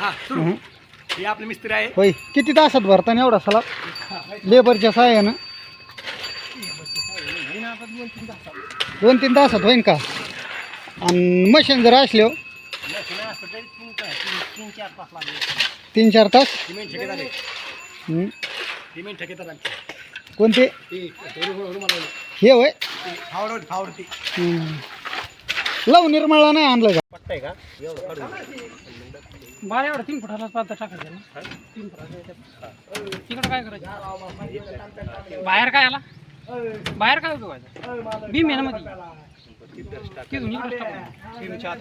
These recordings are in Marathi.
हा सुरू. हे आपले मिस्त्री आहे होय किती तासात भरताना एवढा सला लेबरच्या सहाय्यानं. दोन तीन तासात होईन का? आणि मशीन जर असले हो, तीन चार तास सिमेंट ठेकेदार आहे हं. सिमेंट ठेकेदार आमचे. कोणते? ते रुमाल रुमाल हे होय? फावड हं. लव निर्मळा नाही आणलं का? पट्टा आहे का? एवढं काढून बारा एवढा तीन फुटाला पाहता टाकायचं ना? तीन फुटाला तिकडं काय करायचं? बाहेर काय आला? बाहेर काय उपयोगायचं बीम आहे ना मध्ये तिथून इकडंच टाकू बीमच्या आत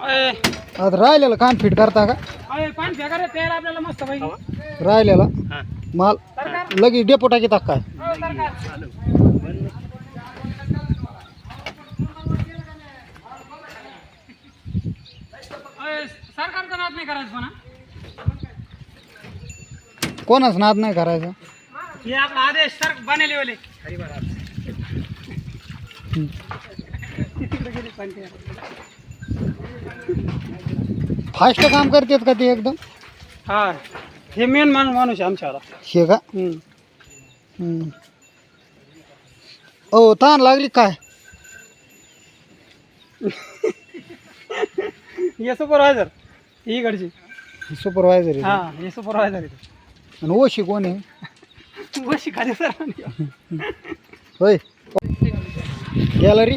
अय आता राहिलेलं काम फिट करता का? अय पाणी फेका रे तेल आपल्याला मस्त पाहिजे राहिलेला. हा. माल लगेच डेपो टाकी टाक काय? हो, सरकार. सरकारचा नाद नाही करायचं. कोणाच नाद नाही करायचा हे आपला आदेश सर बनेले वाले फास्ट काम करतात का ते एकदम हा हे मेन माणूस माणूस आहे आमच्याला हे का हम्म. हं. ओ ताण लागली काय हे सुपरवायझर ही इकडची सुपरवायझर हा हे सुपरवायझर आहे. आणि ओशी कोण आहे? वशी खाली सर. होय. गॅलरी.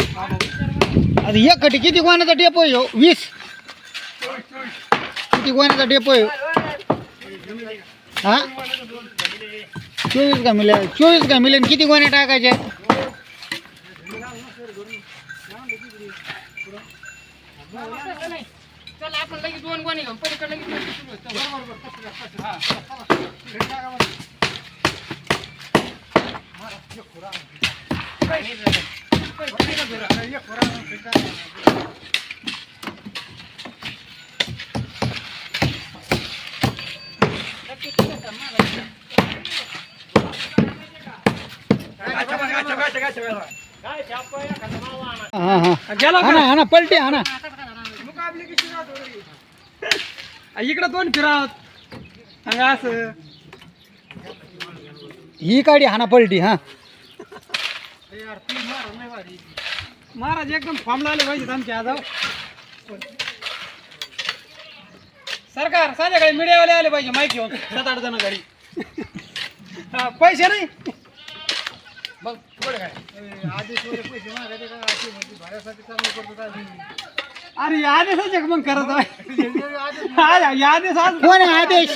आता एक कटी किती गोण्याचा डेपो आहे हो? वीस. किती गोण्याचा डेपो आहे हो? हा? चोवीस का मिळेल चोवीस का मिळेल किती गोण्या टाकायचे चल आपण लगेच दोन गोणी घेऊन पलीकडे लगेच हां हां हा हा ना पलटी हा ना. इकडे दोन फिरावत. आणि असं. ही काढी हा. ना पलटी हा महाराज एकदम फॉर्म लावले पाहिजेत आमच्या आजाव सरकार संध्याकाळी मीडियावाले आले पाहिजे माहिती घेऊन. सात आठ जण घरी. हा, पैसे नाही? अरे आदेशाचे मग करत आहे. हा, या आदेश आज कोण आहे आदेश